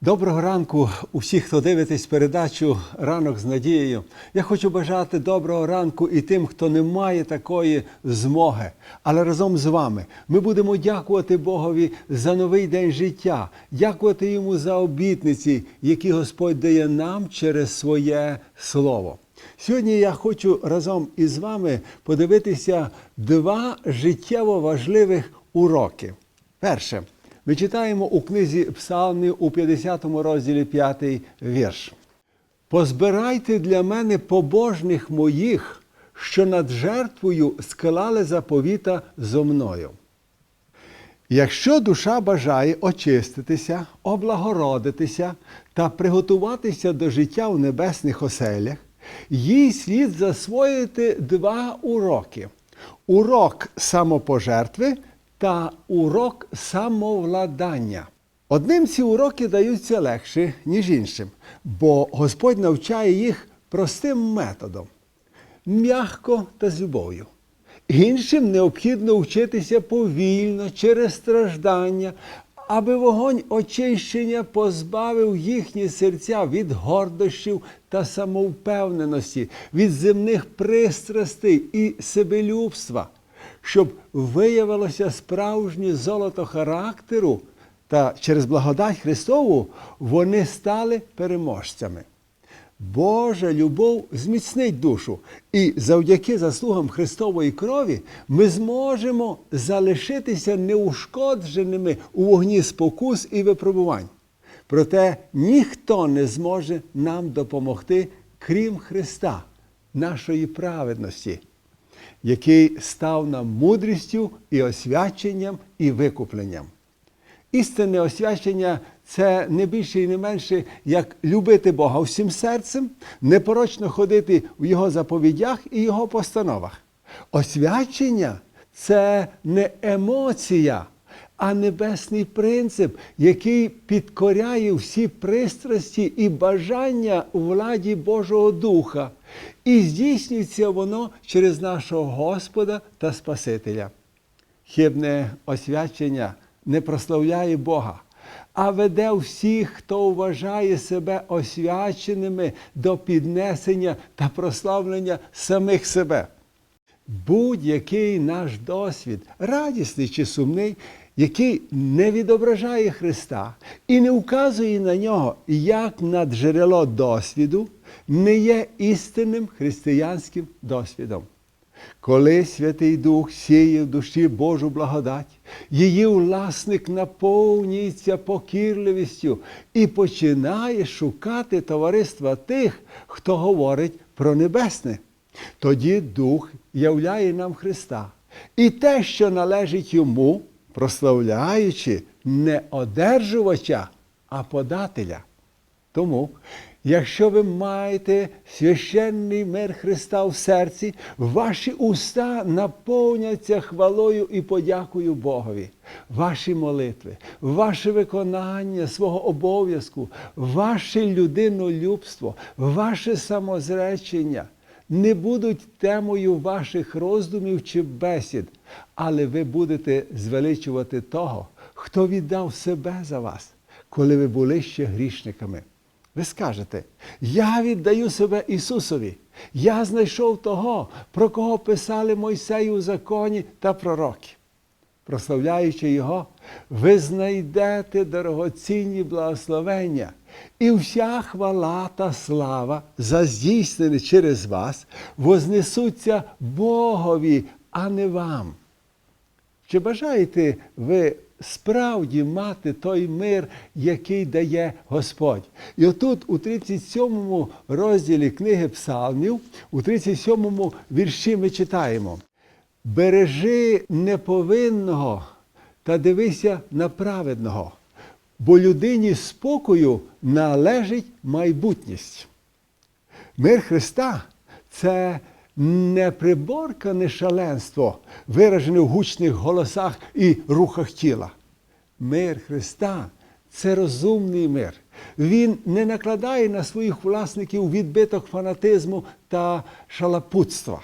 Доброго ранку усіх, хто дивитесь передачу Ранок з надією. Я хочу бажати доброго ранку і тим, хто не має такої змоги. Але разом з вами ми будемо дякувати Богові за новий день життя, дякувати йому за обітниці, які Господь дає нам через своє слово. Сьогодні я хочу разом із вами подивитися два життєво важливих уроки. Перше. Ми читаємо у книзі Псалмів у 50 розділі 5 вірш. Позбирайте для мене побожних моїх, що над жертвою склали заповіта зо мною. Якщо душа бажає очиститися, облагородитися та приготуватися до життя в небесних оселях, їй слід засвоїти два уроки: урок самопожертви та урок самовладання. Одним ці уроки даються легше, ніж іншим, бо Господь навчає їх простим методом м'яко та з любов'ю. Іншим необхідно вчитися повільно через страждання, аби вогонь очищення позбавив їхні серця від гордощів та самовпевненості, від земних пристрастей і себелюбства, щоб виявилося справжнє золото характеру, та через благодать Христову вони стали переможцями. Божа любов зміцнить душу, і завдяки заслугам Христової крові ми зможемо залишитися неушкодженими у вогні спокус і випробувань. Проте ніхто не зможе нам допомогти, крім Христа, нашої праведності, який став нам мудрістю і освяченням і викупленням. Істинне освячення це не більше і не менше, як любити Бога всім серцем, непорочно ходити в Його заповідях і Його постановах. Освячення це не емоція, а небесний принцип, який підкоряє всі пристрасті і бажання у владі Божого Духа. І здійснюється воно через нашого Господа та Спасителя. Хибне освячення не прославляє Бога, а веде всіх, хто вважає себе освяченими до піднесення та прославлення самих себе. Будь-який наш досвід, радісний чи сумний, який не відображає Христа і не вказує на нього як на джерело досвіду, не є істинним християнським досвідом. Коли Святий Дух сіє в душі Божу благодать, її власник наповнюється покірливістю і починає шукати товариства тих, хто говорить про небесне. Тоді Дух являє нам Христа. І те, що належить йому, прославляючи не одержувача, а подателя. Тому, якщо ви маєте священний мир Христа в серці, ваші уста наповняться хвалою і подякою Богові. Ваші молитви, ваше виконання свого обов'язку, ваше людинолюбство, ваше самозречення не будуть темою ваших роздумів чи бесід, але ви будете звеличувати того, хто віддав себе за вас, коли ви були ще грішниками. Ви скажете, я віддаю себе Ісусові. Я знайшов того, про кого писали Мойсею у законі та пророки. Прославляючи Його, ви знайдете дорогоцінні благословення, і вся хвала та слава, заздійснені через вас, вознесуться Богові, а не вам. Чи бажаєте ви справді мати той мир, який дає Господь? І отут, у 37 розділі книги Псалмів, у 37 вірші ми читаємо: Бережи неповинного та дивися на праведного, бо людині спокою належить майбутність. Мир Христа це неприборкане шаленство, виражене в гучних голосах і рухах тіла. Мир Христа це розумний мир. Він не накладає на своїх власників відбиток фанатизму та шалапутства.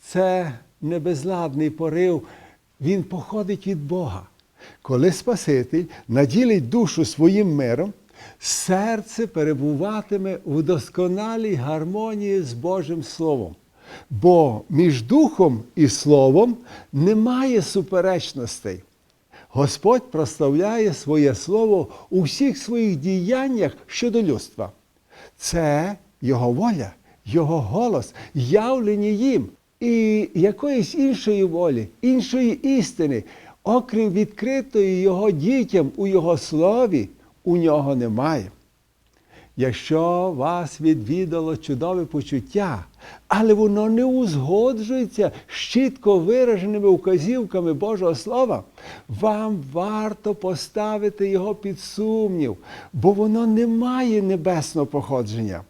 Це не безладний порив, він походить від Бога. Коли Спаситель наділить душу своїм миром, серце перебуватиме в досконалій гармонії з Божим Словом. Бо між духом і словом немає суперечностей. Господь прославляє своє слово у всіх своїх діяннях щодо людства. Це Його воля, Його голос, явлені їм. І якоїсь іншої волі, іншої істини, окрім відкритої Його дітям у Його слові, у нього немає. Якщо вас відвідало чудове почуття, але воно не узгоджується з чітко вираженими указівками Божого Слова, вам варто поставити його під сумнів, бо воно не має небесного походження.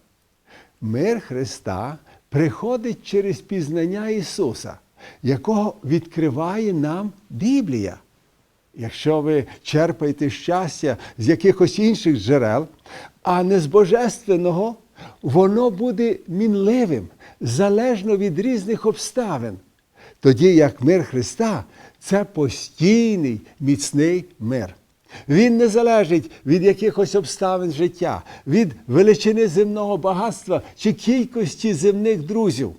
Мир Христа приходить через пізнання Ісуса, якого відкриває нам Біблія. Якщо ви черпаєте щастя з якихось інших джерел, а не з божественного, воно буде мінливим, залежно від різних обставин. Тоді як мир Христа це постійний міцний мир. Він не залежить від якихось обставин життя, від величини земного багатства чи кількості земних друзів.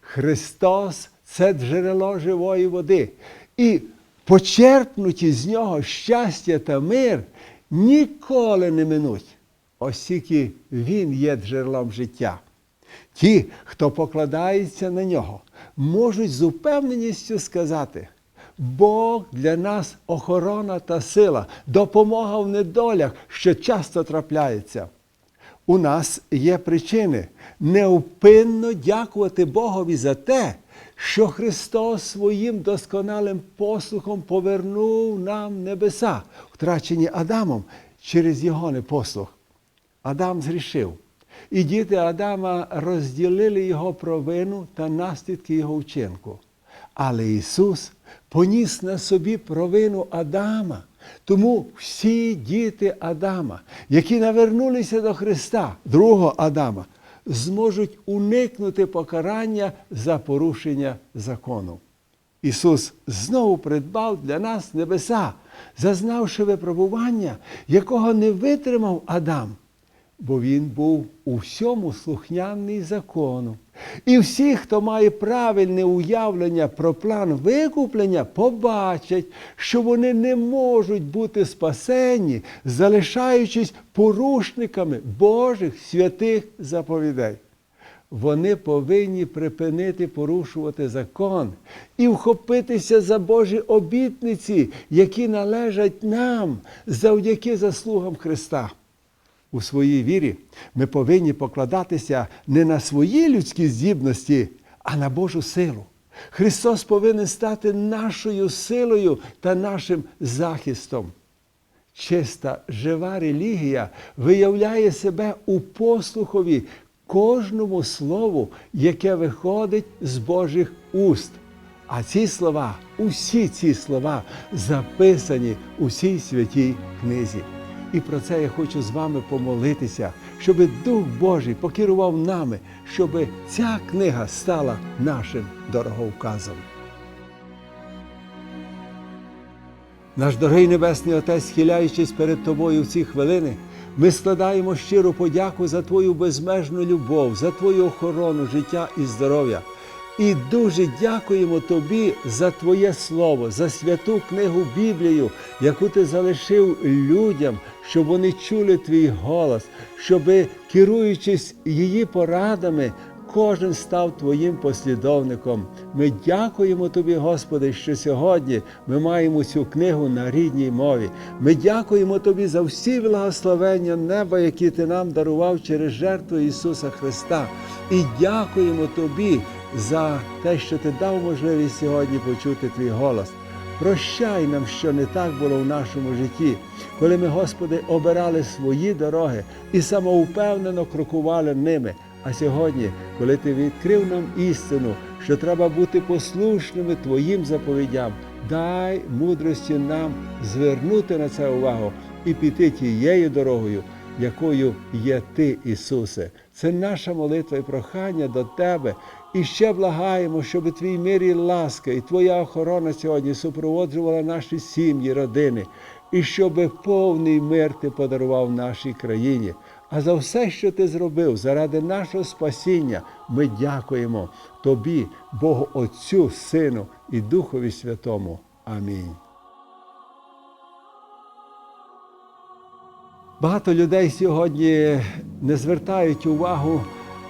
Христос це джерело живої води. І почерпнуті з нього щастя та мир ніколи не минуть, оскільки Він є джерелом життя. Ті, хто покладається на нього, можуть з упевненістю сказати, Бог для нас охорона та сила, допомога в недолях, що часто трапляється. У нас є причини неупинно дякувати Богові за те, що Христос своїм досконалим послухом повернув нам небеса, втрачені Адамом через його непослух. Адам згрішив. І діти Адама розділили його провину та наслідки його вчинку. Але Ісус поніс на собі провину Адама. Тому всі діти Адама, які навернулися до Христа, другого Адама, зможуть уникнути покарання за порушення закону. Ісус знову придбав для нас небеса, зазнавши випробування, якого не витримав Адам, бо він був у всьому слухняний закону. І всі, хто має правильне уявлення про план викуплення, побачать, що вони не можуть бути спасені, залишаючись порушниками Божих святих заповідей. Вони повинні припинити порушувати закон і вхопитися за Божі обітниці, які належать нам завдяки заслугам Христа. У своїй вірі ми повинні покладатися не на свої людські здібності, а на Божу силу. Христос повинен стати нашою силою та нашим захистом. Чиста жива релігія виявляє себе у послухові кожному слову, яке виходить з Божих уст. А ці слова, усі ці слова записані у цій святій книзі. І про це я хочу з вами помолитися, щоб Дух Божий покерував нами, щоб ця книга стала нашим дороговказом. Наш дорогий Небесний Отець, схиляючись перед Тобою в ці хвилини, ми складаємо щиру подяку за Твою безмежну любов, за Твою охорону життя і здоров'я. І дуже дякуємо Тобі за Твоє Слово, за святу книгу Біблію, яку ти залишив людям, щоб вони чули Твій голос, щоб, керуючись її порадами, кожен став Твоїм послідовником. Ми дякуємо Тобі, Господи, що сьогодні ми маємо цю книгу на рідній мові. Ми дякуємо Тобі за всі благословення неба, які Ти нам дарував через жертву Ісуса Христа. І дякуємо Тобі за те, що Ти дав можливість сьогодні почути Твій голос. Прощай нам, що не так було в нашому житті, коли ми, Господи, обирали свої дороги і самоупевнено крокували ними. А сьогодні, коли Ти відкрив нам істину, що треба бути послушними Твоїм заповідям, дай мудрості нам звернути на це увагу і піти тією дорогою, якою є Ти, Ісусе. Це наша молитва і прохання до Тебе. І ще благаємо, щоб Твій мир і ласка, і Твоя охорона сьогодні супроводжувала наші сім'ї, родини. і щоб повний мир ти подарував нашій країні. А за все, що ти зробив заради нашого спасіння, ми дякуємо тобі, Богу Отцю, Сину і Духові Святому. Амінь. Багато людей сьогодні не звертають увагу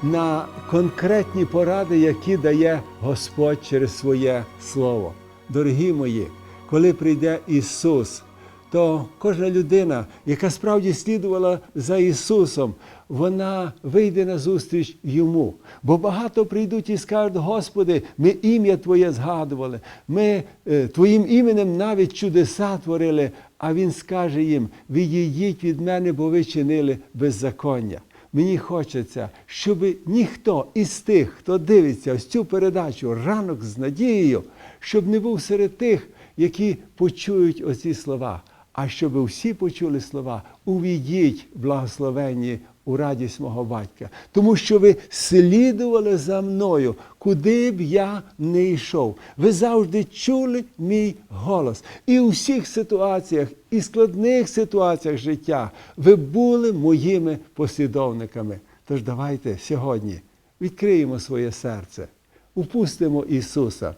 на конкретні поради, які дає Господь через своє Слово. Дорогі мої, коли прийде Ісус, то кожна людина, яка справді слідувала за Ісусом, вона вийде на зустріч йому. Бо багато прийдуть і скажуть, Господи, ми ім'я Твоє згадували, ми е, Твоїм іменем навіть чудеса творили. А Він скаже їм: відійдіть від мене, бо ви чинили беззаконня. Мені хочеться, щоб ніхто із тих, хто дивиться ось цю передачу ранок з надією, щоб не був серед тих, які почують оці слова, а щоб всі почули слова, увійдіть благословенні у радість мого батька, тому що ви слідували за мною, куди б я не йшов. Ви завжди чули мій голос. І у всіх ситуаціях, і складних ситуаціях життя ви були моїми послідовниками. Тож давайте сьогодні відкриємо своє серце, упустимо Ісуса,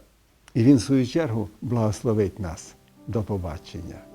і Він, в свою чергу, благословить нас. До побачення.